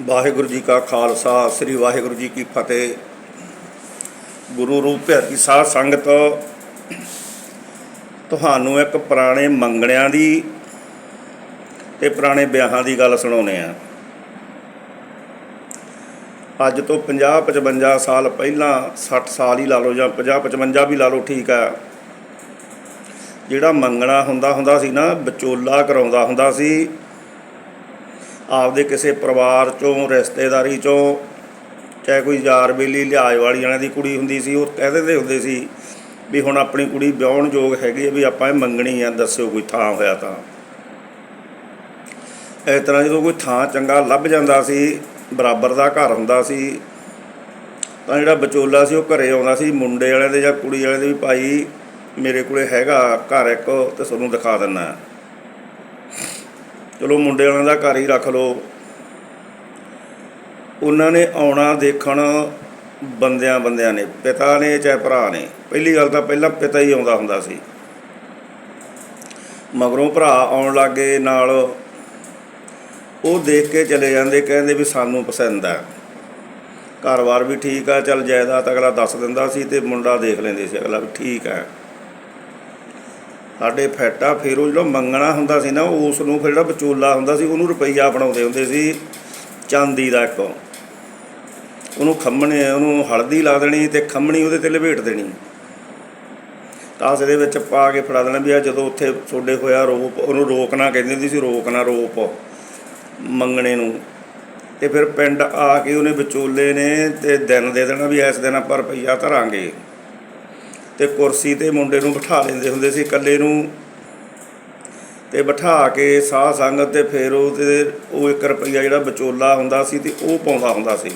ਵਾਹਿਗੁਰੂ ਜੀ ਕਾ ਖਾਲਸਾ, ਸ੍ਰੀ ਵਾਹਿਗੁਰੂ ਜੀ ਕੀ ਫਤਿਹ। ਗੁਰੂ ਰੂਪ ਭਿਆਤੀ ਸਾਧ ਸੰਗਤ, ਤੁਹਾਨੂੰ ਇੱਕ ਪੁਰਾਣੇ ਮੰਗਣਿਆਂ ਦੀ ਤੇ ਪੁਰਾਣੇ ਵਿਆਹਾਂ ਦੀ ਗੱਲ ਸੁਣਾਉਨੇ ਆ ਅੱਜ ਤੋਂ 50 55 ਸਾਲ ਪਹਿਲਾਂ 60 ਸਾਲ ਹੀ ਲਾ ਲਓ ਜਾਂ 50 55 ਵੀ ਲਾ ਲਓ, ਠੀਕ ਆ। ਜਿਹੜਾ ਮੰਗਣਾ ਹੁੰਦਾ ਹੁੰਦਾ ਸੀ ਨਾ, ਵਿਚੋਲਾ ਕਰਾਉਂਦਾ ਹੁੰਦਾ ਸੀ। ਆਪਦੇ ਕਿਸੇ ਪਰਿਵਾਰ ਚੋਂ, ਰਿਸ਼ਤੇਦਾਰੀ ਚੋਂ, ਚਾਹੇ ਕੋਈ ਯਾਰ ਬੇਲੀ ਲਿਹਾਜ਼ ਵਾਲੀ ਵਾਲਿਆਂ ਦੀ ਕੁੜੀ ਹੁੰਦੀ ਸੀ, ਉਹ ਕਹਿ ਦਿੰਦੇ ਹੁੰਦੇ ਸੀ ਵੀ ਹੁਣ ਆਪਣੀ ਕੁੜੀ ਵਿਆਹਣ ਯੋਗ ਹੈਗੀ ਹੈ ਵੀ ਆਪਾਂ ਇਹ ਮੰਗਣੀ ਆ, ਦੱਸਿਓ ਕੋਈ ਥਾਂ ਹੋਇਆ ਤਾਂ। ਇਸ ਤਰ੍ਹਾਂ ਜਦੋਂ ਕੋਈ ਥਾਂ ਚੰਗਾ ਲੱਭ ਜਾਂਦਾ ਸੀ, ਬਰਾਬਰ ਦਾ ਘਰ ਹੁੰਦਾ ਸੀ, ਤਾਂ ਜਿਹੜਾ ਵਿਚੋਲਾ ਸੀ ਉਹ ਘਰੇ ਆਉਂਦਾ ਸੀ, ਮੁੰਡੇ ਵਾਲਿਆਂ ਦੇ ਜਾਂ ਕੁੜੀ ਵਾਲਿਆਂ ਦੇ ਵੀ ਭਾਈ ਮੇਰੇ ਕੋਲੇ ਹੈਗਾ, ਘਰ ਇੱਕ, ਤੇ ਤੁਹਾਨੂੰ ਦਿਖਾ ਦਿੰਨਾ ਚਲੋ ਮੁੰਡੇ ਵਾਲਿਆਂ ਦਾ ਘਰ ਹੀ ਰੱਖ ਲਓ। ਉਹਨਾਂ ਨੇ ਆਉਣਾ, ਦੇਖਣ ਬੰਦਿਆਂ ਬੰਦਿਆਂ ਨੇ, ਪਿਤਾ ਨੇ ਚਾਹੇ ਭਰਾ ਨੇ। ਪਹਿਲੀ ਗੱਲ ਤਾਂ ਪਹਿਲਾਂ ਪਿਤਾ ਹੀ ਆਉਂਦਾ ਹੁੰਦਾ ਸੀ। ਮਗਰੋਂ ਭਰਾ ਆਉਣ ਲੱਗੇ ਨਾਲ। ਉਹ ਦੇਖ ਕੇ ਚਲੇ ਜਾਂਦੇ, ਕਹਿੰਦੇ ਵੀ ਸਾਨੂੰ ਪਸੰਦ ਆ। ਘਰ-ਬਾਰ ਵੀ ਠੀਕ ਆ, ਚੱਲ ਜਾਇਦਾਦ ਅਗਲਾ ਦੱਸ ਦਿੰਦਾ ਸੀ ਤੇ ਮੁੰਡਾ ਦੇਖ ਲੈਂਦੇ ਸੀ, ਅਗਲਾ ਵੀ ਠੀਕ ਆ। ਸਾਡੇ ਫੈਟਾ ਫਿਰ ਉਹ ਜਿਹੜਾ ਮੰਗਣਾ ਹੁੰਦਾ ਸੀ ਨਾ, ਉਸ ਨੂੰ ਫਿਰ ਜਿਹੜਾ ਵਿਚੋਲਾ ਹੁੰਦਾ ਸੀ, ਉਹਨੂੰ ਰੁਪਈਆ ਬਣਾਉਂਦੇ ਹੁੰਦੇ ਸੀ, ਚਾਂਦੀ ਦਾ ਇੱਕ। ਉਹਨੂੰ ਖੰਮਣੇ, ਉਹਨੂੰ ਹਲਦੀ ਲਾ ਦੇਣੀ ਤੇ ਖੰਮਣੀ ਉਹਦੇ ਤੇ ਲਪੇਟ ਦੇਣੀ। ਤਾਸ ਦੇ ਵਿੱਚ ਪਾ ਕੇ ਫੜਾ ਦੇਣਾ ਵੀ ਆ ਜਦੋਂ ਉੱਥੇ ਤੁਹਾਡੇ ਹੋਇਆ ਰੋਪ, ਉਹਨੂੰ ਰੋਕਣਾ ਕਹਿੰਦੇ ਹੁੰਦੀ ਸੀ ਰੋਕਣਾ ਰੋਪ ਮੰਗਣੇ ਨੂੰ। ਤੇ ਫਿਰ ਪਿੰਡ ਆ ਕੇ ਉਹਨੇ ਵਿਚੋਲੇ ਨੇ ਤੇ ਦਿਨ ਦੇ ਦੇਣਾ ਵੀ ਇਸ ਦਿਨ ਆਪਾਂ ਰੁਪਈਆ ਧਰਾਂਗੇ। ਤੇ ਕੁਰਸੀ ਤੇ ਮੁੰਡੇ ਨੂੰ ਬਿਠਾ ਲੈਂਦੇ ਹੁੰਦੇ ਸੀ ਇਕੱਲੇ ਨੂੰ। ਤੇ ਬਿਠਾ ਕੇ ਸਾਹ ਸੰਗਤ ਤੇ ਫਿਰ ਉਹ ਤੇ ਉਹ 1 ਰੁਪਈਆ ਜਿਹੜਾ ਵਿਚੋਲਾ ਹੁੰਦਾ ਸੀ ਤੇ ਉਹ ਪਾਉਂਦਾ ਹੁੰਦਾ ਸੀ।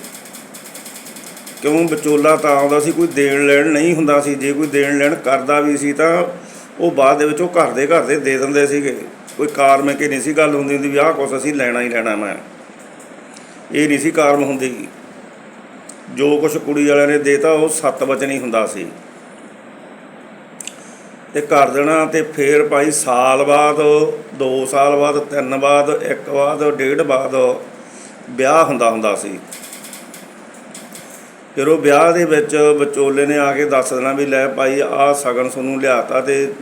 ਕਿਉਂ ਵਿਚੋਲਾ ਤਾਂ ਆਉਂਦਾ ਸੀ, ਕੋਈ ਦੇਣ ਲੈਣ ਨਹੀਂ ਹੁੰਦਾ ਸੀ। ਜੇ ਕੋਈ ਦੇਣ ਲੈਣ ਕਰਦਾ ਵੀ ਸੀ ਤਾਂ ਉਹ ਬਾਅਦ ਦੇ ਵਿੱਚ ਉਹ ਘਰ ਦੇ ਘਰ ਦੇ ਦੇ ਦਿੰਦੇ ਸੀਗੇ। ਕੋਈ ਕਾਰਮ ਕਿ ਨਹੀਂ ਸੀ ਗੱਲ ਹੁੰਦੀ ਹੁੰਦੀ ਵੀ ਆਹ ਕੁਛ ਅਸੀਂ ਲੈਣਾ ਹੀ ਲੈਣਾ ਮੈਂ। ਇਹ ਨਹੀਂ ਸੀ ਕਾਰਮ ਹੁੰਦੀ। ਜੋ ਕੁਛ ਕੁੜੀ ਵਾਲਿਆਂ ਨੇ ਦੇਤਾ ਉਹ ਸੱਤ ਵਚਨ ਹੀ ਹੁੰਦਾ ਸੀ। ਤੇ ਕਰ ਦੇਣਾ ਤੇ ਫੇਰ ਭਾਈ ਸਾਲ ਬਾਅਦ 2 ਸਾਲ ਬਾਅਦ 3 ਬਾਅਦ 1 ਬਾਅਦ, ਡੇਢ ਬਾਅਦ ਵਿਆਹ ਹੁੰਦਾ ਹੁੰਦਾ ਸੀ। ਫਿਰ ਉਹ ਵਿਆਹ ਦੇ ਵਿੱਚ ਵਿਚੋਲੇ ਨੇ ਆ ਕੇ ਦੱਸ ਦੇਣਾ ਵੀ ਲੈ ਭਾਈ ਆਹ ਸਗਨ ਤੁਹਾਨੂੰ ਲਿਆਤਾ ਤੇ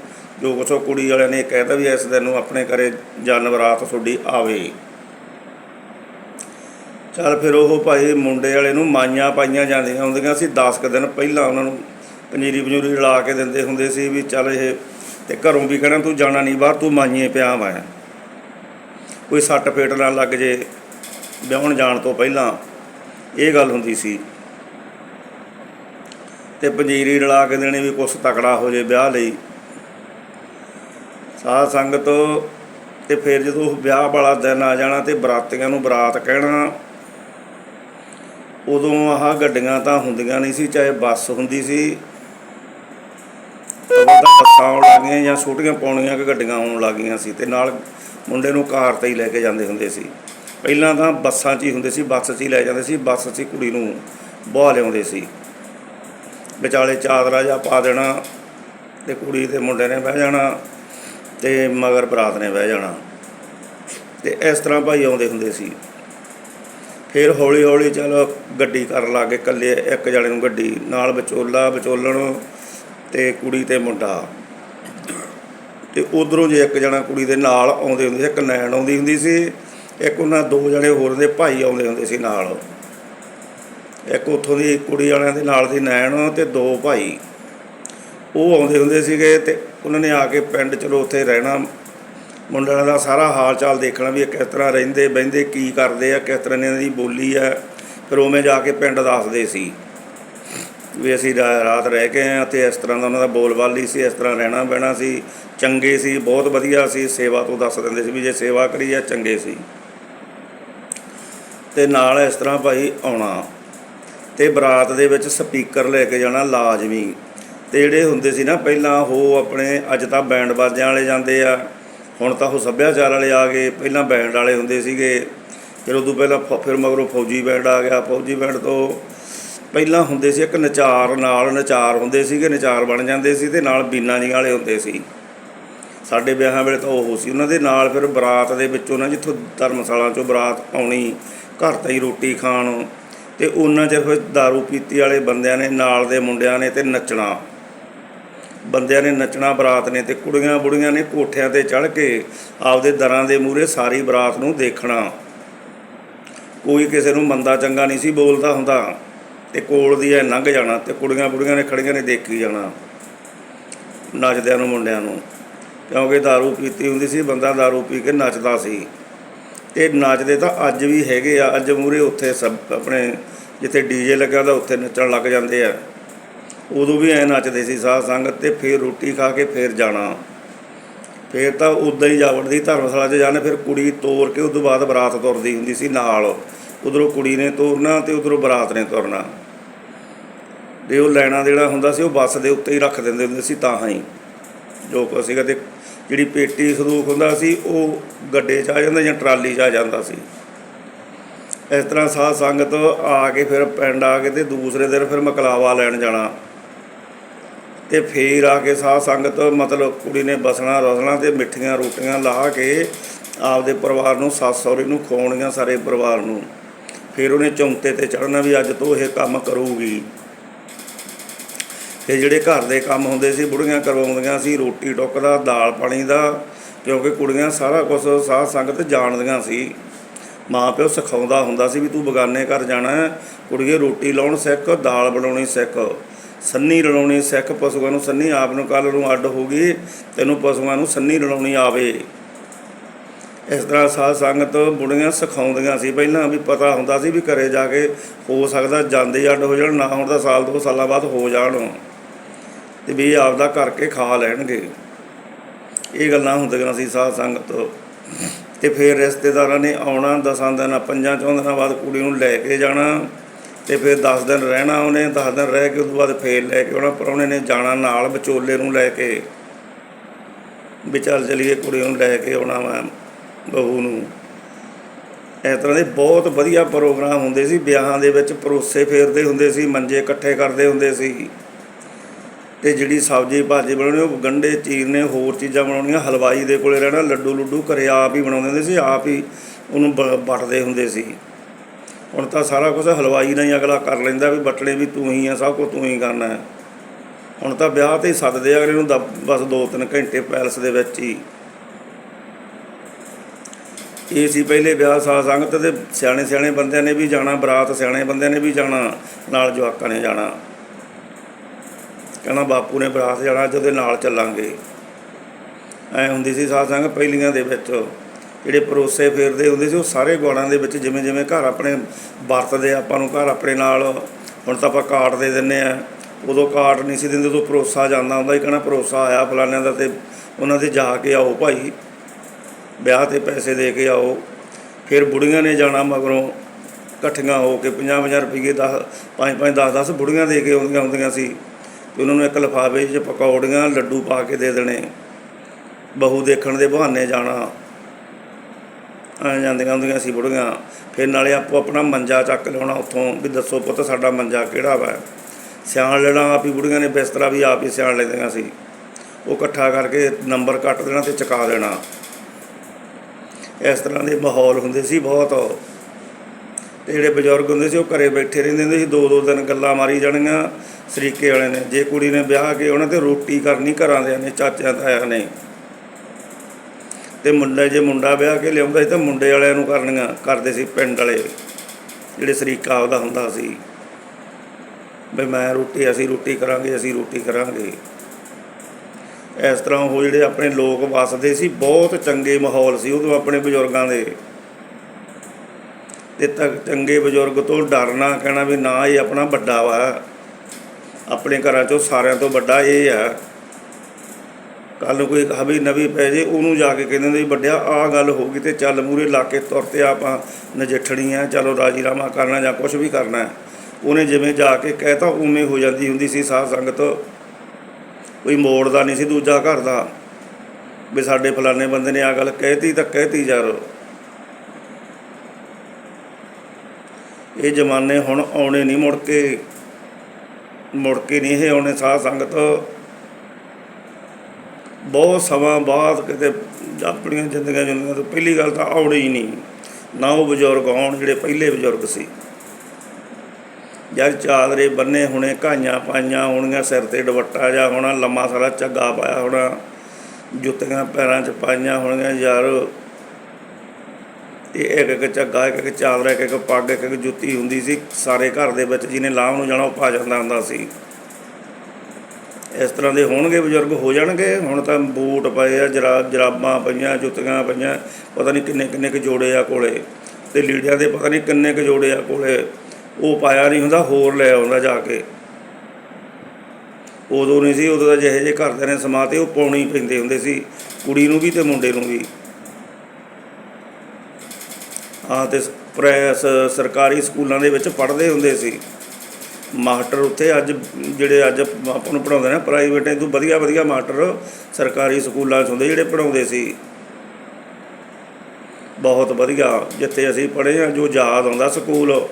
ਜੋ ਕੁਛ ਉਹ ਕੁੜੀ ਵਾਲਿਆਂ ਨੇ ਕਹਿਤਾ ਵੀ ਇਸ ਦਿਨ ਨੂੰ ਆਪਣੇ ਘਰੇ ਜਨਵਰਾਤ ਤੁਹਾਡੀ ਆਵੇ। ਚੱਲ ਫਿਰ ਉਹ ਭਾਈ ਮੁੰਡੇ ਵਾਲੇ ਨੂੰ ਮਾਈਆਂ ਪਾਈਆਂ ਜਾਂਦੀਆਂ ਹੁੰਦੀਆਂ ਸੀ 10 ਕੁ ਦਿਨ ਪਹਿਲਾਂ ਉਹਨਾਂ ਨੂੰ ਪਨੀਰੀ ਪਜੂਰੀ ਲਾ ਕੇ ਦਿੰਦੇ ਹੁੰਦੇ ਸੀ ਵੀ ਚੱਲ ਇਹ ਤੇ ਘਰੋਂ ਵੀ ਕਹਿਣਾ, ਤੂੰ ਜਾਣਾ ਨਹੀਂ, ਬਾਹਰ ਤੂੰ ਮਾਈਏ ਪਿਆ ਵਾ ਕੋਈ ਸੱਟ ਫੇਟ ਨਾ ਲੱਗ ਜੇ ਵਿਆਹਣ ਜਾਣ ਤੋਂ ਪਹਿਲਾਂ ਇਹ ਗੱਲ ਹੁੰਦੀ ਸੀ। ਤੇ ਪੰਜੀਰੀ ਰਲਾ ਕੇ ਦੇਣੀ ਵੀ ਕੁਛ ਤਕੜਾ ਹੋ ਜੇ ਵਿਆਹ ਲਈ। ਸਾਧ ਸੰਗਤ ਤੇ ਫਿਰ ਜਦੋਂ ਵਿਆਹ ਵਾਲਾ ਦਿਨ ਆ ਜਾਣਾ ਤੇ ਬਰਾਤੀਆਂ ਨੂੰ ਬਰਾਤ ਕਹਿਣਾ, ਉਦੋਂ ਆਹ ਗੱਡੀਆਂ ਤਾਂ ਹੁੰਦੀਆਂ ਨਹੀਂ ਸੀ, ਚਾਹੇ ਬੱਸ ਹੁੰਦੀ ਸੀ ਬੱਸਾਂ ਜਾਂ ਛੋਟੀਆਂ ਪੌਣੀਆਂ ਕਿ ਗੱਡੀਆਂ ਆਉਣ ਲੱਗੀਆਂ ਸੀ ਤੇ ਨਾਲ ਮੁੰਡੇ ਨੂੰ ਕਾਰ ਤੇ ਹੀ ਲੈ ਕੇ ਜਾਂਦੇ ਹੁੰਦੇ ਸੀ। ਪਹਿਲਾਂ ਤਾਂ ਬੱਸਾਂ 'ਚ ਹੀ ਹੁੰਦੇ ਸੀ, ਬੱਸ 'ਚ ਹੀ ਲੈ ਜਾਂਦੇ ਸੀ, ਬੱਸ 'ਚ ਹੀ ਕੁੜੀ ਨੂੰ ਬਹਾ ਲਿਆਉਂਦੇ ਸੀ। ਵਿਚਾਲੇ ਚਾਦਰਾ ਜਾਂ ਪਾ ਦੇਣਾ ਤੇ ਕੁੜੀ ਤੇ ਮੁੰਡੇ ਨੇ ਬਹਿ ਜਾਣਾ ਤੇ ਮਗਰ ਬਰਾਤ ਨੇ ਬਹਿ ਜਾਣਾ। ਤੇ ਇਸ ਤਰ੍ਹਾਂ ਭਾਈ ਆਉਂਦੇ ਹੁੰਦੇ ਸੀ। ਫਿਰ ਹੌਲੀ ਹੌਲੀ ਚਲੋ ਗੱਡੀ ਕਰਨ ਲੱਗੇ ਇਕੱਲੇ ਇੱਕ ਜਣੇ ਨੂੰ ਗੱਡੀ, ਨਾਲ ਵਿਚੋਲਾ, ਵਿਚੋਲਣ ਤੇ ਕੁੜੀ ਤੇ ਮੁੰਡਾ। ਤੇ ਉਧਰੋਂ ਜੇ ਇੱਕ ਜਣਾ ਕੁੜੀ ਦੇ ਨਾਲ ਆਉਂਦੇ ਹੁੰਦੇ ਸੀ, ਇੱਕ ਨੈਣ ਆਉਂਦੀ ਹੁੰਦੀ ਸੀ, ਇੱਕ ਉਹਨਾਂ ਦੋ ਜਣੇ ਹੋਰ ਦੇ ਭਾਈ ਆਉਂਦੇ ਹੁੰਦੇ ਸੀ ਨਾਲ। ਇੱਕ ਉੱਥੋਂ ਦੀ ਕੁੜੀ ਵਾਲਿਆਂ ਦੇ ਨਾਲ ਦੀ ਨੈਣ ਤੇ ਦੋ ਭਾਈ। ਉਹ ਆਉਂਦੇ ਹੁੰਦੇ ਸੀਗੇ ਤੇ ਉਹਨਾਂ ਨੇ ਆ ਕੇ ਪਿੰਡ ਚਲੋ ਉੱਥੇ ਰਹਿਣਾ। ਮੁੰਡਿਆਂ ਦਾ ਸਾਰਾ ਹਾਲ ਚਾਲ ਦੇਖਣਾ ਵੀ ਇਹ ਕਿਸ ਤਰ੍ਹਾਂ ਰਹਿੰਦੇ, ਬਹਿੰਦੇ, ਕੀ ਕਰਦੇ ਆ, ਕਿਸ ਤਰ੍ਹਾਂ ਇਹਨਾਂ ਦੀ ਬੋਲੀ ਆ। ਫਿਰ ਉਵੇਂ ਜਾ ਕੇ ਪਿੰਡ ਦੱਸਦੇ ਸੀ। ਵੀ ਅਸੀਂ ਰਾ- ਰਾਤ ਰਹਿ ਕੇ ਆਏ ਹਾਂ ਤੇ ਇਸ ਤਰ੍ਹਾਂ ਦਾ ਉਹਨਾਂ ਦਾ ਬੋਲਬਾਲੀ ਸੀ, ਇਸ ਤਰ੍ਹਾਂ ਰਹਿਣਾ ਬਹਿਣਾ ਸੀ, ਚੰਗੇ ਸੀ, ਬਹੁਤ ਵਧੀਆ ਸੀ, ਸੇਵਾ ਤੋਂ ਦੱਸ ਦਿੰਦੇ ਸੀ ਵੀ ਜੇ ਸੇਵਾ ਕਰੀ ਆ ਚੰਗੇ ਸੀ। ਤੇ ਨਾਲ ਇਸ ਤਰ੍ਹਾਂ ਭਾਈ ਆਉਣਾ। ਤੇ ਬਰਾਤ ਦੇ ਵਿੱਚ ਸਪੀਕਰ ਲੈ ਕੇ ਜਾਣਾ ਲਾਜ਼ਮੀ। ਤੇ ਜਿਹੜੇ ਹੁੰਦੇ ਸੀ ਨਾ ਪਹਿਲਾਂ ਉਹ ਆਪਣੇ, ਅੱਜ ਤਾਂ ਬੈਂਡ ਬਾਜਿਆਂ ਵਾਲੇ ਜਾਂਦੇ ਆ, ਹੁਣ ਤਾਂ ਉਹ ਸੱਭਿਆਚਾਰ ਵਾਲੇ ਆ ਗਏ, ਪਹਿਲਾਂ ਬੈਂਡ ਵਾਲੇ ਹੁੰਦੇ ਸੀਗੇ, ਫਿਰ ਉਦੋਂ ਪਹਿਲਾਂ ਫ- ਫਿਰ ਮਗਰੋਂ ਫੌਜੀ ਬੈਂਡ ਆ ਗਿਆ, ਫੌਜੀ ਬੈਂਡ ਤੋਂ ਪਹਿਲਾਂ ਹੁੰਦੇ ਸੀ, ਇੱਕ ਨਚਾਰ ਨਾਲ ਨਚਾਰ ਹੁੰਦੇ ਸੀਗੇ, ਨਚਾਰ ਬਣ ਜਾਂਦੇ ਸੀ ਤੇ ਨਾਲ ਬੀਨਾ ਜੀ ਵਾਲੇ ਹੁੰਦੇ ਸੀ। ਸਾਡੇ ਵਿਆਹਾਂ ਵੇਲੇ ਤਾਂ ਉਹ ਸੀ, ਉਹਨਾਂ ਦੇ ਨਾਲ ਫਿਰ ਬਰਾਤ ਦੇ ਵਿੱਚੋਂ ਨਾ ਜਿੱਥੋਂ ਧਰਮਸ਼ਾਲਾ ਚੋਂ ਬਰਾਤ ਆਉਣੀ, ਘਰ ਤਾਂ ਹੀ ਰੋਟੀ ਖਾਣ ਤੇ ਉਹਨਾਂ 'ਚ ਫਿਰ दारू ਪੀਤੀ ਵਾਲੇ ਬੰਦਿਆਂ ਨੇ, ਨਾਲ ਦੇ ਮੁੰਡਿਆਂ ਨੇ ਤੇ ਨੱਚਣਾ। ਬੰਦਿਆਂ ਨੇ ਨੱਚਣਾ ਬਰਾਤ ਨੇ ਤੇ ਕੁੜੀਆਂ ਬੁੜੀਆਂ ਨੇ ਕੋਠਿਆਂ ਤੇ ਚੜ੍ਹ ਕੇ ਆਪਦੇ ਦਰਾਂ ਦੇ ਮੂਹਰੇ ਸਾਰੀ ਬਰਾਤ ਨੂੰ ਦੇਖਣਾ। ਕੋਈ ਕਿਸੇ ਨੂੰ ਮੰਦਾ ਚੰਗਾ ਨਹੀਂ ਸੀ ਬੋਲਦਾ ਹੁੰਦਾ। ਤੇ ਕੋਲ ਦੀ ਐ ਲੰਘ ਜਾਣਾ ਤੇ ਕੁੜੀਆਂ ਬੁੜੀਆਂ ਨੇ ਖੜੀਆਂ ਨੇ ਦੇਖੀ ਜਾਣਾ ਨੱਚਦਿਆਂ ਨੂੰ ਮੁੰਡਿਆਂ ਨੂੰ ਕਿਉਂਕਿ दारू ਪੀਤੀ ਹੁੰਦੀ ਸੀ ਬੰਦਾ दारू ਪੀ ਕੇ ਨੱਚਦਾ ਸੀ ਤੇ ਨੱਚਦੇ ਤਾਂ ਅੱਜ ਵੀ ਹੈਗੇ ਆ ਅੱਜ ਮੂਹਰੇ ਉੱਥੇ ਸਭ ਆਪਣੇ ਜਿੱਥੇ ਡੀਜੇ ਲੱਗਾ ਤਾਂ ਉੱਥੇ ਨੱਚਣ ਲੱਗ ਜਾਂਦੇ ਆ ਉਦੋਂ ਵੀ ਐ ਨੱਚਦੇ ਸੀ ਸਾਧ ਸੰਗਤ ਤੇ ਫਿਰ ਰੋਟੀ ਖਾ ਕੇ ਫਿਰ ਜਾਣਾ ਫਿਰ ਤਾਂ ਉਦਾਂ ਹੀ ਜਾਵੜਦੀ ਧਰਮਸ਼ਾਲਾ 'ਚ ਜਾਣੇ ਫਿਰ ਕੁੜੀ ਤੋਰ ਕੇ ਉਦੋਂ ਬਾਅਦ ਬਰਾਤ ਤੁਰਦੀ ਹੁੰਦੀ ਸੀ ਨਾਲ ਉਧਰੋਂ ਕੁੜੀ ਨੇ ਤੋਰਨਾ ਤੇ ਉਧਰੋਂ ਬਰਾਤ ਨੇ ਤੁਰਨਾ ਤੇ ਉਹ ਲੈਣਾ ਜਿਹੜਾ ਹੁੰਦਾ ਸੀ, ਉਹ ਬੱਸ ਦੇ ਉੱਤੇ ਹੀ ਰੱਖ ਦਿੰਦੇ ਹੁੰਦੇ ਸੀ, ਤਾਂ ਹੀ। ਜੋ ਕੁਛ ਸੀਗਾ ਤੇ ਜਿਹੜੀ ਪੇਟੀ ਸੰਦੂਕ ਹੁੰਦਾ ਸੀ, ਉਹ ਗੱਡੇ 'ਚ ਆ ਜਾਂਦਾ ਜਾਂ ਟਰਾਲੀ 'ਚ ਆ ਜਾਂਦਾ ਸੀ। ਇਸ ਤਰ੍ਹਾਂ ਸਾਧ ਸੰਗਤ ਆ ਕੇ ਫਿਰ ਪਿੰਡ ਆ ਕੇ ਤੇ ਦੂਸਰੇ ਦਿਨ ਫਿਰ ਮਕਲਾਵਾ ਲੈਣ ਜਾਣਾ। ਤੇ ਫੇਰ ਆ ਕੇ ਸਾਧ ਸੰਗਤ ਮਤਲਬ ਕੁੜੀ ਨੇ ਬਸਣਾ, ਰਸਣਾ ਤੇ ਮਿੱਠੀਆਂ ਰੋਟੀਆਂ ਲਾਹ ਕੇ ਆਪਦੇ ਪਰਿਵਾਰ ਨੂੰ, ਸੱਸ ਸਹੁਰੇ ਨੂੰ ਖਵਾਉਣੀਆਂ ਸਾਰੇ ਪਰਿਵਾਰ ਨੂੰ। ਫਿਰ ਉਹਨੇ ਚੌਂਤੇ ਤੇ ਚੜ੍ਹਨਾ ਵੀ ਅੱਜ ਤੋਂ ਇਹ ਕੰਮ ਕਰੂਗੀ। ਤੇ ਜਿਹੜੇ ਘਰ ਦੇ ਕੰਮ ਹੁੰਦੇ ਸੀ ਬੁੜੀਆਂ ਕਰਵਾਉਂਦੀਆਂ ਸੀ ਰੋਟੀ ਟੁੱਕ ਦਾ ਦਾਲ ਪਾਣੀ ਦਾ ਕਿਉਂਕਿ ਕੁੜੀਆਂ ਸਾਰਾ ਕੁਝ ਸਾਧ ਸੰਗਤ ਜਾਣਦੀਆਂ ਸੀ। ਮਾਂ ਪਿਓ ਸਿਖਾਉਂਦਾ ਹੁੰਦਾ ਸੀ ਵੀ ਤੂੰ ਬਗਾਨੇ ਘਰ ਜਾਣਾ ਹੈ, ਕੁੜੀਏ ਰੋਟੀ ਲਾਉਣ ਸਿੱਖ ਦਾਲ ਬਣਾਉਣੀ ਸਿੱਖ। ਸੰਨੀ ਰਲਾਉਣੀ ਸਿੱਖ ਪਸ਼ੂਆਂ ਨੂੰ ਸੰਨੀ ਆਪ ਨੂੰ ਕੱਲ ਨੂੰ ਅੱਡ ਹੋ ਗਈ ਤੈਨੂੰ ਪਸ਼ੂਆਂ ਨੂੰ ਸੰਨੀ ਰਲਾਉਣੀ ਆਵੇ। ਇਸ ਤਰ੍ਹਾਂ ਸਾਧ ਸੰਗਤ ਬੁੜੀਆਂ ਸਿਖਾਉਂਦੀਆਂ ਸੀ। ਪਹਿਲਾਂ ਵੀ ਪਤਾ ਹੁੰਦਾ ਸੀ ਵੀ ਘਰੇ ਜਾ ਕੇ ਹੋ ਸਕਦਾ ਜਾਂਦੇ ਅੱਡ ਹੋ ਜਾਣ ਨਾ ਹੁਣ ਤਾਂ ਸਾਲ ਦੋ ਸਾਲਾਂ ਬਾਅਦ ਹੋ ਜਾਣ। ਤੇ ਵੀ ਇਹ ਆਪਦਾ ਕਰਕੇ ਖਾ ਲੈਣਗੇ। ਇਹ ਗੱਲਾਂ ਹੁੰਦੀਆਂ ਸੀ ਸਾਧ ਸੰਗਤ। ਤੇ ਫਿਰ ਰਿਸ਼ਤੇਦਾਰਾਂ ਨੇ ਆਉਣਾ, ਦਸਾਂ ਦਿਨਾਂ, ਪੰਜਾਂ ਚੌਂ ਦਿਨਾਂ ਬਾਅਦ ਕੁੜੀ ਨੂੰ ਲੈ ਕੇ ਜਾਣਾ ਤੇ ਫਿਰ 10 ਦਿਨ ਰਹਿਣਾ ਉਹਨੇ 10 ਦਿਨ ਰਹਿ ਕੇ ਉਸ ਤੋਂ ਬਾਅਦ ਫੇਰ ਲੈ ਕੇ ਆਉਣਾ ਪ੍ਰਾਹੁਣੇ ਨੇ ਜਾਣਾ ਨਾਲ ਵਿਚੋਲੇ ਨੂੰ ਲੈ ਕੇ। ਵੀ ਚਲੀਏ, ਕੁੜੀ ਨੂੰ ਲੈ ਕੇ ਆਉਣਾ ਮੈਂ ਬਹੂ ਨੂੰ। ਇਸ ਤਰ੍ਹਾਂ ਦੇ ਬਹੁਤ ਵਧੀਆ ਪ੍ਰੋਗਰਾਮ ਹੁੰਦੇ ਸੀ। ਵਿਆਹਾਂ ਦੇ ਵਿੱਚ ਪਰੋਸੇ ਫੇਰਦੇ ਹੁੰਦੇ ਸੀ, ਮੰਜੇ ਇਕੱਠੇ ਕਰਦੇ ਹੁੰਦੇ ਸੀ। ਤੇ ਜਿਹੜੀ ਸਬਜ਼ੀ ਭਾਜੀ ਬਣਾਉਣੀ, ਉਹ ਗੰਢੇ, ਚੀਰਨੇ, ਹੋਰ ਚੀਜ਼ਾਂ ਬਣਾਉਣੀਆਂ, ਹਲਵਾਈ ਦੇ ਕੋਲੇ ਰਹਿਣਾ, ਲੱਡੂ ਲੁੱਡੂ ਘਰੇ ਆਪ ਹੀ ਬਣਾਉਂਦੇ ਹੁੰਦੇ ਸੀ, ਆਪ ਹੀ ਉਹਨੂੰ ਬ- ਵੱਟਦੇ ਹੁੰਦੇ ਸੀ। ਹੁਣ ਤਾਂ ਸਾਰਾ ਕੁਝ ਹਲਵਾਈ ਨਾਲ ਹੀ ਅਗਲਾ ਕਰ ਲੈਂਦਾ ਵੀ ਬਟਣੇ ਵੀ ਤੂੰ ਹੀ ਆ, ਸਭ ਕੁਝ ਤੂੰ ਹੀ ਕਰਨਾ ਹੈ। ਹੁਣ ਤਾਂ ਵਿਆਹ ਤੇ ਹੀ ਸੱਦਦੇ ਆ, ਅਗਲੇ ਨੂੰ ਬਸ 2-3 ਘੰਟੇ ਪੈਲਸ ਦੇ ਵਿੱਚ ਹੀ। ਇਹ ਸੀ ਪਹਿਲੇ ਵਿਆਹ ਸਾਧ ਸੰਗਤ ਦੇ ਸਿਆਣੇ ਸਿਆਣੇ ਬੰਦਿਆਂ ਨੇ ਵੀ ਜਾਣਾ, ਬਰਾਤ ਸਿਆਣੇ ਬੰਦਿਆਂ ਨੇ ਵੀ ਜਾਣਾ, ਨਾਲ ਜਵਾਕਾਂ ਨੇ ਜਾਣਾ। ਕਹਿੰਦਾ ਬਾਪੂ ਨੇ ਬਰਾਤ ਜਾਣਾ, ਅੱਜ ਉਹਦੇ ਨਾਲ ਚੱਲਾਂਗੇ। ਐ ਹੁੰਦੀ ਸੀ ਸਾਧ ਸੰਗਤ ਪਹਿਲੀਆਂ ਦੇ ਵਿੱਚ। ਜਿਹੜੇ ਪਰੋਸੇ ਫੇਰਦੇ ਹੁੰਦੇ ਸੀ, ਉਹ ਸਾਰੇ ਗਵਾੜਾਂ ਦੇ ਵਿੱਚ ਜਿਵੇਂ ਜਿਵੇਂ ਘਰ ਆਪਣੇ ਵਰਤਦੇ, ਆਪਾਂ ਨੂੰ ਘਰ ਆਪਣੇ ਨਾਲ। ਹੁਣ ਤਾਂ ਆਪਾਂ ਕਾਰਡ ਦੇ ਦਿੰਨੇ ਆ। ਉਦੋਂ ਕਾਰਡ ਨਹੀਂ ਸੀ ਦਿੰਦੇ, ਉਦੋਂ ਪਰੋਸਾ ਜਾਂਦਾ ਹੁੰਦਾ ਸੀ, ਕਹਿੰਦਾ ਪਰੋਸਾ ਆਇਆ ਫਲਾਣਿਆਂ ਦਾ ਤੇ ਉਹਨਾਂ ਦੇ ਜਾ ਕੇ ਆਓ ਭਾਈ। ਵਿਆਹ ਤੇ ਪੈਸੇ ਦੇ ਕੇ ਆਓ। ਫਿਰ ਬੁੜੀਆਂ ਨੇ ਜਾਣਾ ਮਗਰੋਂ, ਇਕੱਠੀਆਂ ਹੋ ਕੇ 50-50 ਰੁਪਏ 10 5-5 10-10 ਬੁੜੀਆਂ ਦੇ ਕੇ ਆਉਂਦੀਆਂ ਹੁੰਦੀਆਂ ਸੀ। ਤੇ ਉਹਨਾਂ ਨੂੰ ਇੱਕ ਲਿਫਾਫੇ 'ਚ ਪਕੌੜੀਆਂ, ਲੱਡੂ ਪਾ ਕੇ ਦੇ ਦੇਣੇ। ਬਹੂ ਦੇਖਣ ਦੇ ਬਹਾਨੇ ਜਾਣਾ। ਆ ਜਾਂਦੀਆਂ ਹੁੰਦੀਆਂ ਸੀ ਬੁੜੀਆਂ। ਫਿਰ ਨਾਲੇ ਆਪੋ ਆਪਣਾ ਮੰਜਾ ਚੱਕ ਲਿਆਉਣਾ ਉੱਥੋਂ ਵੀ ਦੱਸੋ ਪੁੱਤ ਸਾਡਾ ਮੰਜਾ ਕਿਹੜਾ ਵਾ? ਸਿਆਣ ਲੈਣਾ ਆਪ ਹੀ ਬੁੜੀਆਂ ਨੇ, ਬਿਸਤਰਾ ਵੀ ਆਪ ਹੀ ਸਿਆਣ ਲੈਂਦੀਆਂ ਸੀ। ਉਹ ਇਕੱਠਾ ਕਰਕੇ ਨੰਬਰ ਕੱਟ ਦੇਣਾ ਤੇ ਚਕਾ ਦੇਣਾ। ਇਸ ਤਰ੍ਹਾਂ ਦੇ ਮਾਹੌਲ ਹੁੰਦੇ ਸੀ ਬਹੁਤ। ਤੇ ਜਿਹੜੇ ਬਜ਼ੁਰਗ ਹੁੰਦੇ ਸੀ ਉਹ ਘਰੇ ਬੈਠੇ ਰਹਿੰਦੇ ਹੁੰਦੇ ਸੀ। ਦੋ ਦੋ ਦਿਨ ਗੱਲਾਂ ਮਾਰੀ ਜਾਣੀਆਂ। ਸਰੀਕੇ ਵਾਲੇ ਨੇ। ਜੇ ਕੁੜੀ ਨੇ ਵਿਆਹ ਕੇ ਉਹਨਾਂ ਤੇ ਰੋਟੀ ਕਰਨੀ ਘਰਾਂ ਦੇ ਨੇ, ਚਾਚਿਆਂ ਤਾਇਆਂ ਨੇ। ਤੇ ਮੁੰਡਾ ਜੇ ਮੁੰਡਾ ਵਿਆਹ ਕੇ ਲਿਆਉਂਦਾ ਸੀ ਤਾਂ ਮੁੰਡੇ ਵਾਲਿਆਂ ਨੂੰ ਕਰਨੀਆਂ ਕਰਦੇ ਸੀ ਪਿੰਡ ਵਾਲੇ। ਜਿਹੜੇ ਸਰੀਕਾ ਉਹਦਾ ਹੁੰਦਾ ਸੀ। ਵੀ ਮੈਂ ਰੋਟੀ, ਅਸੀਂ ਰੋਟੀ ਕਰਾਂਗੇ, ਅਸੀਂ ਰੋਟੀ ਕਰਾਂਗੇ। ਇਸ ਤਰ੍ਹਾਂ ਉਹ ਜਿਹੜੇ ਆਪਣੇ ਲੋਕ ਵਸਦੇ ਸੀ, ਬਹੁਤ ਚੰਗੇ ਮਾਹੌਲ ਸੀ ਉਦੋਂ ਆਪਣੇ ਬਜ਼ੁਰਗਾਂ ਦੇ। ਤੇ ਤੱਕ ਚੰਗੇ ਬਜ਼ੁਰਗ ਤੋਂ ਡਰਨਾ ਕਹਿਣਾ ਵੀ ਨਾ ਇਹ ਆਪਣਾ ਵੱਡਾ ਵਾ। ਆਪਣੇ ਘਰਾਂ ਚੋਂ ਸਾਰਿਆਂ ਤੋਂ ਵੱਡਾ ਇਹ ਆ। ਕੱਲ ਨੂੰ ਕੋਈ ਹਬੀ ਨਵੀ ਪੈ ਜੇ, ਉਹਨੂੰ ਜਾ ਕੇ ਕਹਿੰਦੇ ਨੇ ਵੀ ਵੱਡਿਆ, ਆਹ ਗੱਲ ਹੋ ਗਈ ਤੇ ਚੱਲ ਮੂਰੇ ਲਾ ਕੇ ਤੁਰ ਤੇ ਆਪਾਂ ਨਜਿੱਠਣੀ ਆ, ਚਲੋ ਰਾਜੀਨਾਮਾ ਕਰਨਾ ਜਾਂ ਕੁਝ ਵੀ ਕਰਨਾ। ਉਹਨੇ ਜਿਵੇਂ ਜਾ ਕੇ ਕਹਿਤਾ ਉਵੇਂ ਹੋ ਜਾਂਦੀ ਹੁੰਦੀ ਸੀ ਸਾਧ ਸੰਗਤ। ਕੋਈ ਮੋੜ ਦਾ ਨਹੀਂ ਸੀ ਦੂਜਾ ਘਰ ਦਾ। ਵੀ ਸਾਡੇ ਫਲਾਣੇ ਬੰਦੇ ਨੇ ਆ ਗੱਲ ਕਹਿਤੀ ਤਾਂ ਕਹਿਤੀ ਯਾਰ। ਇਹ ਜ਼ਮਾਨੇ ਹੁਣ ਆਉਣੇ ਨਹੀਂ ਮੁੜ ਕੇ। ਮੁੜ ਕੇ ਨਹੀਂ ਇਹ ਆਉਣੇ, ਸਾਧ ਸੰਗਤ ਬਹੁਤ ਸਮਾਂ ਬਾਅਦ ਕਿਤੇ ਆਪਣੀਆਂ ਜ਼ਿੰਦਗੀਆਂ ਜ਼ਿੰਦਗੀਆਂ ਤੋਂ ਪਹਿਲੀ ਗੱਲ ਤਾਂ ਆਉਣੀ ਹੀ ਨਹੀਂ। ਨਾ ਉਹ ਬਜ਼ੁਰਗ ਆਉਣ ਜਿਹੜੇ ਪਹਿਲੇ ਬਜ਼ੁਰਗ ਸੀ। ਜਦ ਚਾਦਰੇ ਬੰਨੇ ਹੋਣੇ, ਘਾਈਆਂ ਪਾਈਆਂ ਹੋਣੀਆਂ, ਸਿਰ ਤੇ ਦੁਪੱਟਾ ਜਾ ਹੋਣਾ, ਲੰਮਾ ਸਾਰਾ ਝੱਗਾ ਪਾਇਆ ਹੋਣਾ, ਜੁੱਤੀਆਂ ਪੈਰਾਂ 'ਚ ਪਾਈਆਂ ਹੋਣਗੀਆਂ ਯਾਰ ਇਹ ਇੱਕ ਇੱਕ ਝੱਗਾ, ਇੱਕ ਇੱਕ ਚਾਦਰਾ, ਇੱਕ ਇੱਕ ਪੱਗ, ਇੱਕ ਇੱਕ ਜੁੱਤੀ ਹੁੰਦੀ ਸੀ ਸਾਰੇ ਘਰ ਦੇ ਵਿੱਚ ਜਿਹਨੇ ਲਾਹ ਨੂੰ ਜਾਣਾ ਉਹ ਪਾ ਜਾਂਦਾ ਹੁੰਦਾ ਸੀ। ਇਸ ਤਰ੍ਹਾਂ ਦੇ ਹੋਣਗੇ ਬਜ਼ੁਰਗ, ਹੋ ਜਾਣਗੇ। ਹੁਣ ਤਾਂ ਬੂਟ ਪਏ ਆ ਜਰਾਬ ਜਰਾਬਾਂ ਪਈਆਂ, ਜੁੱਤੀਆਂ ਪਈਆਂ, ਪਤਾ ਨਹੀਂ ਕਿੰਨੇ ਕਿੰਨੇ ਕੁ ਜੋੜੇ ਆ ਕੋਲੇ। ਤੇ ਲੀੜਿਆਂ ਦੇ ਪਤਾ ਨਹੀਂ ਕਿੰਨੇ ਕੁ ਜੋੜੇ ਆ ਕੋਲੇ। ਉਹ ਪਾਇਆ ਨਹੀਂ ਹੁੰਦਾ, ਹੋਰ ਲੈ ਆਉਂਦਾ ਜਾ ਕੇ। ਉਦੋਂ ਨਹੀਂ ਸੀ, ਉਦੋਂ ਤਾਂ ਜਿਹੇ ਜਿਹੇ ਘਰਦਿਆਂ ਨੇ ਸਮਾਤੇ, ਉਹ ਪਾਉਣੀ ਪੈਂਦੇ ਹੁੰਦੇ ਸੀ, ਕੁੜੀ ਨੂੰ ਵੀ ਤੇ ਮੁੰਡੇ ਨੂੰ ਵੀ। ਹਾਂ, ਤੇ ਪ੍ਰੈਸ ਸਰਕਾਰੀ ਸਕੂਲਾਂ ਦੇ ਵਿੱਚ ਪੜ੍ਹਦੇ ਹੁੰਦੇ ਸੀ। ਮਾਸਟਰ ਉੱਥੇ ਅੱਜ ਜਿਹੜੇ ਅੱਜ ਆਪਾਂ ਨੂੰ ਪੜਾਉਂਦੇ ਨੇ, ਪ੍ਰਾਈਵੇਟ ਤੋਂ ਵਧੀਆ ਵਧੀਆ ਮਾਸਟਰ ਸਰਕਾਰੀ ਸਕੂਲਾਂ 'ਚ ਹੁੰਦੇ ਜਿਹੜੇ ਪੜਾਉਂਦੇ ਸੀ। ਬਹੁਤ ਵਧੀਆ, ਜਿੱਥੇ ਅਸੀਂ ਪੜ੍ਹੇ ਆ ਜੋ ਯਾਦ ਆਉਂਦਾ ਸਕੂਲ।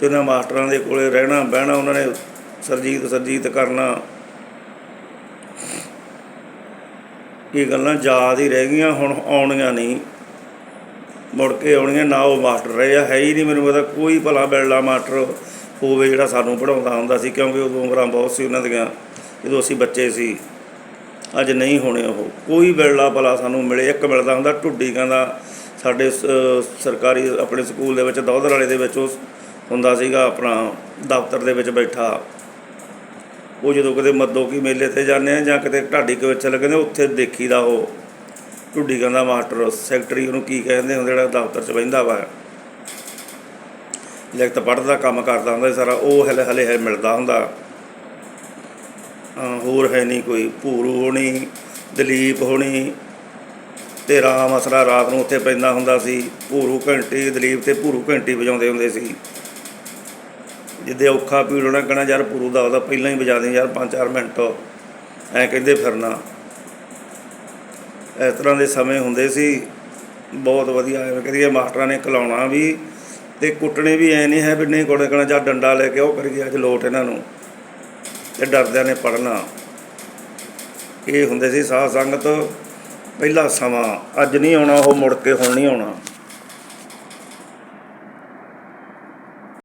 ਤੇ ਉਹਨਾਂ ਮਾਸਟਰਾਂ ਦੇ ਕੋਲੇ ਰਹਿਣਾ, ਬਹਿਣਾ, ਉਹਨਾਂ ਨੇ ਸਰਜੀਤ ਸਰਜੀਤ ਕਰਨਾ। ਇਹ ਗੱਲਾਂ ਯਾਦ ਹੀ ਰਹਿ ਗਈਆਂ, ਹੁਣ ਆਉਣੀਆਂ ਨਹੀਂ। ਮੁੜ ਕੇ ਆਉਣੀਆਂ, ਨਾ ਉਹ ਮਾਸਟਰ ਰਹੇ ਆ, ਹੈ ਹੀ ਨਹੀਂ ਮੈਨੂੰ ਪਤਾ, ਕੋਈ ਭਲਾ ਬਿਰਲਾ ਮਾਸਟਰ ਹੋਵੇ ਜਿਹੜਾ ਸਾਨੂੰ ਪੜਾਉਂਦਾ ਹੁੰਦਾ ਸੀ, ਕਿਉਂਕਿ ਉਦੋਂ ਉਮਰਾਂ ਬਹੁਤ ਸੀ ਉਹਨਾਂ ਦੀਆਂ, ਜਦੋਂ ਅਸੀਂ ਬੱਚੇ ਸੀ, ਅੱਜ ਨਹੀਂ ਹੋਣੇ ਉਹ। ਕੋਈ ਬਿਰਲਾ ਭਲਾ ਸਾਨੂੰ ਮਿਲੇ, ਇੱਕ ਮਿਲਦਾ ਹੁੰਦਾ ਢੁੱਡੀ, ਕਹਿੰਦਾ ਸਾਡੇ ਸ- ਸਰਕਾਰੀ ਆਪਣੇ ਸਕੂਲ ਦੇ ਵਿੱਚ ਦੌਧਰ ਵਾਲੇ ਦੇ ਵਿੱਚ ਉਹ ਹੁੰਦਾ ਸੀਗਾ, ਆਪਣਾ ਦਫ਼ਤਰ ਦੇ ਵਿੱਚ ਬੈਠਾ। ਉਹ ਜਦੋਂ ਕਦੇ ਮੱਦੋਕੀ ਮੇਲੇ ਤੇ ਜਾਂਦੇ ਆ ਜਾਂ ਕਿਤੇ ਢਾਡੀ ਕੇ ਵਿੱਚ ਲੱਗਦੇ ਉੱਥੇ ਦੇਖੀਦਾ ਉਹ। ਢੁੱਡੀ ਕਹਿੰਦਾ, ਮਾਸਟਰ, ਸੈਕਟਰੀ ਉਹਨੂੰ ਕੀ ਕਹਿੰਦੇ ਹੁੰਦੇ ਜਿਹੜਾ ਦਫ਼ਤਰ 'ਚ ਬਹਿੰਦਾ ਵਾ? ਲਿਖਤ ਪੜ੍ਹਦਾ, ਕੰਮ ਕਰਦਾ ਹੁੰਦਾ ਸਾਰਾ, ਉਹ ਹਲੇ ਹਲੇ ਹੈ ਮਿਲਦਾ ਹੁੰਦਾ। ਹੋਰ ਹੈ ਨਹੀਂ ਕੋਈ, ਭੂਰੂ ਹੋਣੀ, ਦਲੀਪ ਹੋਣੀ ਤੇ ਰਾਮ ਅਸਰਾ ਰਾਤ ਨੂੰ ਉੱਥੇ ਪੈਂਦਾ ਹੁੰਦਾ ਸੀ। ਭੂਰੂ ਘੰਟੀ, ਦਲੀਪ ਤੇ ਭੂਰੂ ਘੰਟੀ ਵਜਾਉਂਦੇ ਹੁੰਦੇ ਸੀ। ਜਿੱਦੇ ਔਖਾ ਪੀੜ ਹੋਣਾ ਕਹਿਣਾ ਯਾਰ ਭੂਰੂ ਦਾ ਉਹਦਾ ਪਹਿਲਾਂ ਹੀ ਵਜਾ ਦੇ, ਯਾਰ 5-4 ਮਿੰਟ ਐ ਕਹਿੰਦੇ ਫਿਰਨਾ। ਇਸ ਤਰ੍ਹਾਂ ਦੇ ਸਮੇਂ ਹੁੰਦੇ ਸੀ। ਬਹੁਤ ਵਧੀਆ ਐਵੇਂ ਕਰੀਏ, ਮਾਸਟਰਾਂ ਨੇ ਖਿਲਾਉਣਾ ਵੀ ਤੇ ਕੁੱਟਣੇ ਵੀ ਐ ਨਹੀਂ ਹੈ ਵੀ ਨਹੀਂ ਕੋੜੇ ਕਣਾ ਜਾਂ ਡੰਡਾ ਲੈ ਕੇ ਉਹ ਕਰੀਏ, ਅੱਜ ਲੋਟ ਇਹਨਾਂ ਨੂੰ ਤੇ ਡਰਦਿਆਂ ਨੇ ਪੜਨਾ ਇਹ ਹੁੰਦੇ ਸੀ ਸਾਧ ਸੰਗਤ, ਪਹਿਲਾ ਸਮਾਂ। ਅੱਜ ਨਹੀਂ ਆਉਣਾ, ਉਹ ਮੁੜ ਕੇ ਹੁਣ ਨਹੀਂ ਆਉਣਾ।